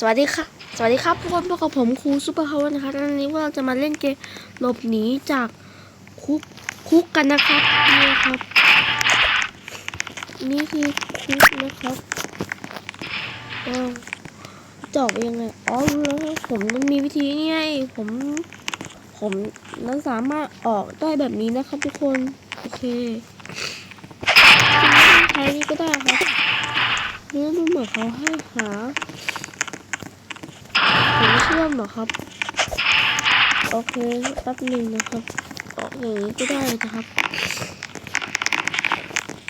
สวัสดีค่ะ สวัสดีครับทุกคนพบกับผมครูซูเปอร์ฮาวนะคะวันนี้ว่าเราจะมาเล่นเกมหลบหนีจากคุกคุกกันนะครับนี่ครับ นี่คือคุกนะครับอ้าวจอกยังไงอ๋อรู้แล้วครับผมมันมีวิธีนี่ไงผม ผมนั้นสามารถออกได้แบบนี้นะครับทุกคนโอเคใช้นี่ก็ได้ครับนี่ดูเหมือนเขาให้หา ชื่อมเหรอครับ โอเคแป๊บหนึ่งนะครับออกอย่างนี้ก็ได้นะครับ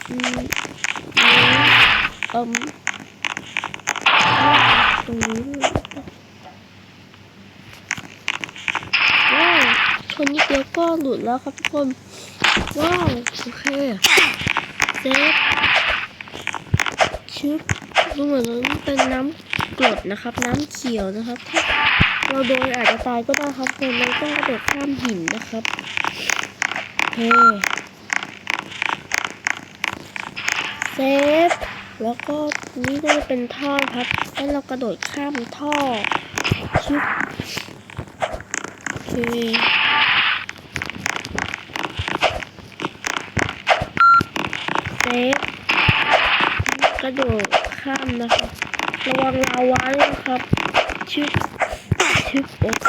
อืมอิ่มตรงนี้ว้าวชนนิดเดียวก็หลุดแล้วครับทุกคน ว้าวโอเคเซฟชึบดูเหมือนมันเป็นน้ำ กรดนะครับ น้ำเขียวนะครับถ้าเราโดนอาจจะตายก็ได้ครับคนเราต้องกระโดดข้ามหินนะครับโอเคเซฟแล้วก็นี่ก็จะเป็นท่อครับแล้วเรากระโดดข้ามท่อชึบโอเคเซฟกระโดดข้ามนะครับ ระวังลาวาด้วยครับชึบชึบโอเค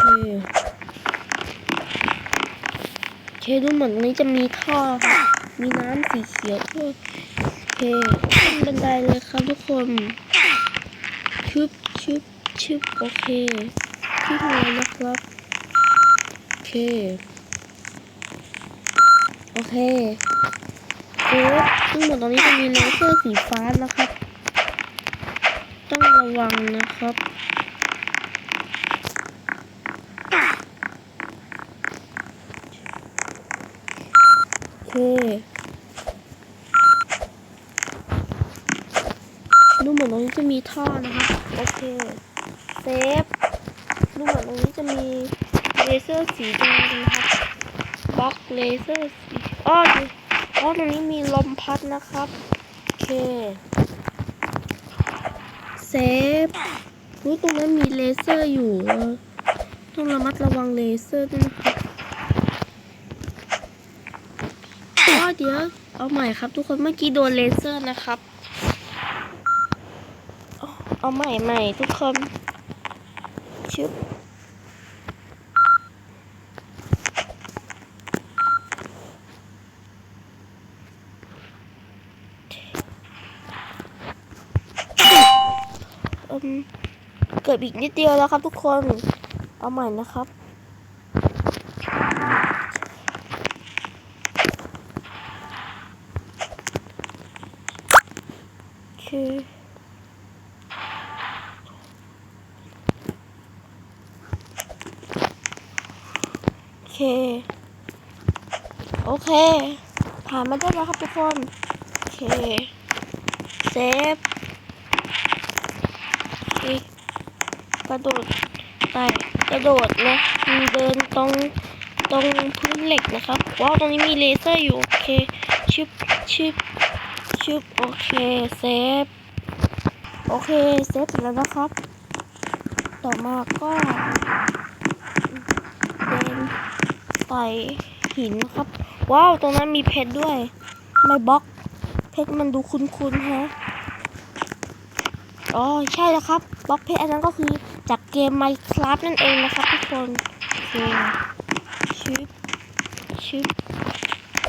โอเคดูเหมือนนี้จะมีท่อครับมีน้ำสีเขียวโอเคขึ้นบันไดเลยครับทุกคนชึบชึบชึบโอเคขึ้นเลยนะครับโอเคโอเคเอ๊ะซึ่งเหมือนตอนนี้จะมีเลเซอร์สีฟ้านะครับ ต้องระวังนะครับ โอเคดูเหมือนตรงนี้จะมีท่อนะครับ โอเค เซฟดูเหมือนตรงนี้จะมีเลเซอร์สีแดงนะครับบล็อกเลเซอร์สีอ้อดูอ๋อตรงนี้มีลมพัดนะครับ โอเค เซฟรู้ตรงนั้นมีเลเซอร์อยู่ ต้องระมัดระวังเลเซอร์ด้วยนะครับอ๋อเดี๋ยวเอาใหม่ครับทุกคนเมื่อกี้โดนเลเซอร์นะครับ เอาเอาใหม่ใหม่ทุกคนชึบ เอิ่มเกิดอีกนิดเดียวแล้วครับทุกคน เอาใหม่นะครับโอเคโอเค โอเค ผ่านมาได้แล้วครับทุกคน โอเค เซฟ อีก กระโดดไต่กระโดดนะเดินตรงตรงพื้นเหล็กนะครับว้าวตรงนี้มีเลเซอร์อยู่โอเคชึบชึบชึบโอเคเซฟโอเคเซฟเสร็จแล้วนะครับ ต่อมาก็เดินไต่หินนะครับ ว้าวตรงนั้นมีเพชรด้วยทำไมบล็อกเพชรมันดูคุ้นๆฮะอ๋อใช่แล้วครับบล็อกเพชรอันนั้นก็คือ จากเกม Minecraft นั่นเองนะครับทุกคนโอชึบชึบ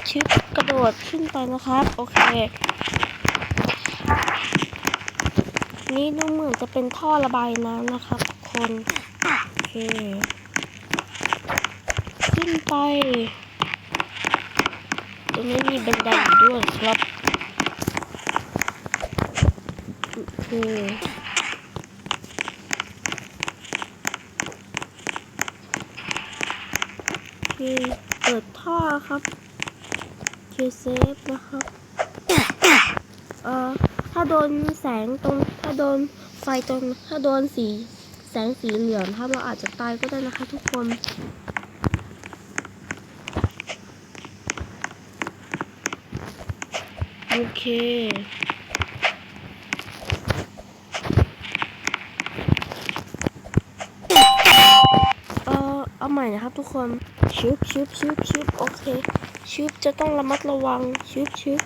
ชึบกระโดดขึ้นไปนะครับ โอเค นี่ดูเหมือนจะเป็นท่อระบายน้ำนะครับทุกคนโอเค ขึ้นไป ตรงนี้มีบันไดด้วยครับโอเค โอเปิดท่อครับเคเซฟนะครับเอ่อถ้าโดนแสงตรงถ้าโดนไฟตรงถ้าโดนสีแสงสีเหลืองถ้าเราอาจจะตายก็ได้นะคะทุกคนโอเค เอา ใหม่นะครับ ทุกคนชึบชึบชึบชึบโอเคชึบจะต้องระมัดระวังชึบชึบ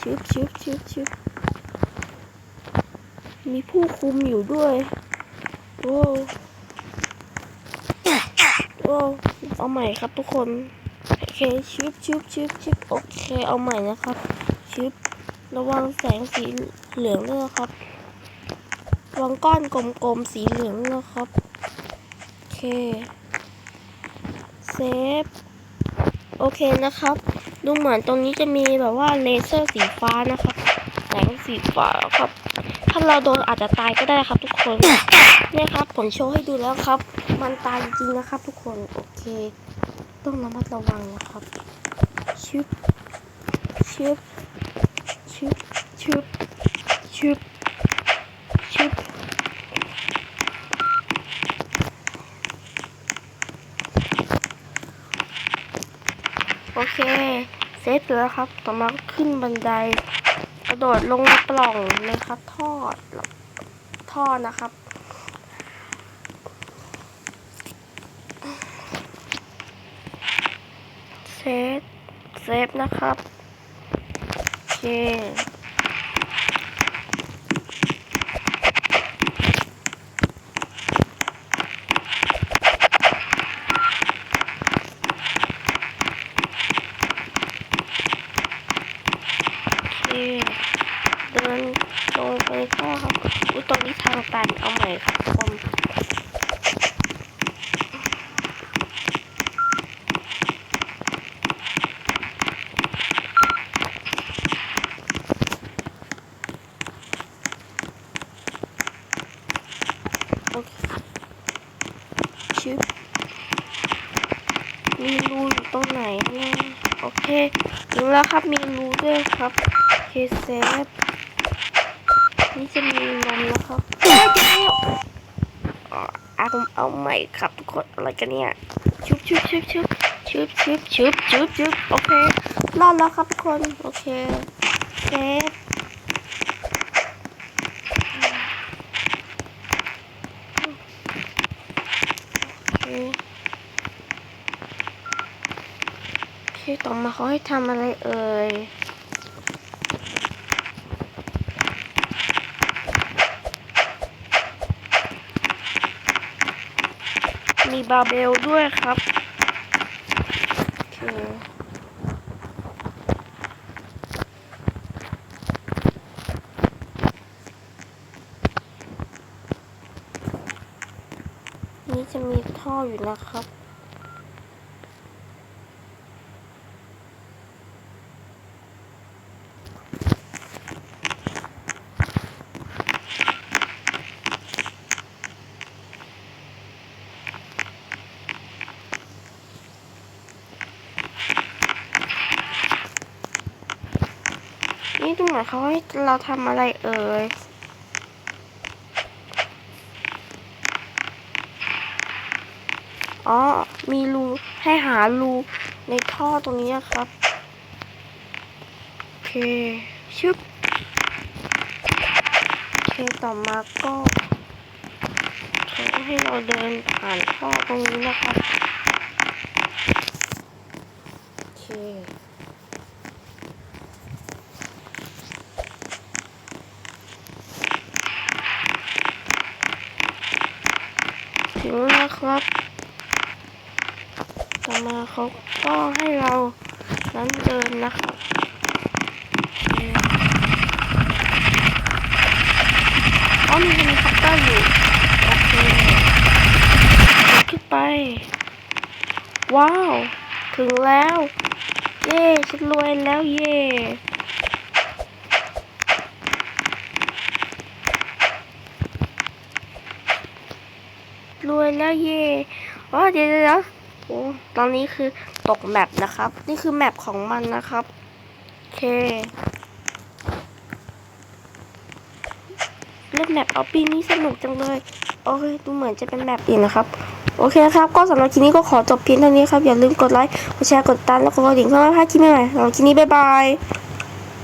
ชึบชึบชึบชึบมีผู้คุมอยู่ด้วยโอ้โอ้เอาใหม่ครับทุกคนโอเคชึบชึบชึบชึบโอเคเอาใหม่นะครับชึบระวังแสงสีเหลืองด้วยนะครับระวังก้อนกลมๆสีเหลืองนะครับโอเค เซฟ โอเคนะครับ ดูเหมือนตรงนี้จะมีแบบว่าเลเซอร์สีฟ้านะครับแสงสีฟ้าครับ ถ้าเราโดนอาจจะตายก็ได้ครับทุกคน เนี่ยครับผมโชว์ให้ดูแล้วครับ มันตายจริงๆนะครับ ทุกคน โอเค ต้องระมัดระวังนะครับชึบชึบชึบชึบชึบ โอเค เซฟแล้วครับ ต่อมาก็ขึ้นบันได กระโดดลงปล่องเลยครับท่อท่อนะครับ เซฟ เซฟนะครับ โอเค โอเค เดินตรงไปท่อครับอุ้ยตรงนี้ทางตันเอาใหม่ครับทุกคนโอเคชึบมีรูอยู่ตรงไหนเนี่ยโอเค ถึงแล้วครับมีรูด้วยครับเคเซฟนี่จะมีนมแล้วครับเฮ้ยเดี๋ยวอ๋อเอาเอาใหม่ครับทุกคนอะไรกันเนี่ยชุบชุบชุบชุบชุบชุบชุบชุบชุบโอเครอดแล้วครับทุกคน โอเคเซฟอเคโอเค ต่อมาเขาให้ทำอะไรเอ่ยมีบาเบลด้วยครับนี่จะมีท่ออยู่นะครับ นี่ดูเหมือนเขาให้เราทำอะไรเอ่ยอ๋อ มีรูให้หารูในท่อตรงนี้ครับ โอเค ชึบ โอเค ต่อมาก็เขาให้เราเดินผ่านท่อตรงนี้นะครับ โอเค แล้วครับต่อมาเขาก็ให้เรานั้นเดินนะครับโอเออมีเฮลิคอปเตอร์อยู่โอเคขึ้นไป ว้าว ถึงแล้ว เย้ฉันรวยแล้วเย้ รวยแล้วเย่อ๋อเดี๋ยวเดี๋ยวโอ้ตอนนี้คือตกแมปนะครับ นี่คือแมปของมันนะครับโอเคเล่นแมปเอาปีนี้สนุกจังเลยโอเคดูเหมือนจะเป็นแมปอื่นะครับ โอเคครับ ก็สำหรับคลิปนี้ก็ขอจบเพียงเท่านี้ครับ อย่าลืมกดไลค์กดแชร์กดติดตามแล้วก็กดกระดิ่งเพื่อไม่พลาดคลิปใหม่ๆสำหรับคลิปนี้บ๊ายบาย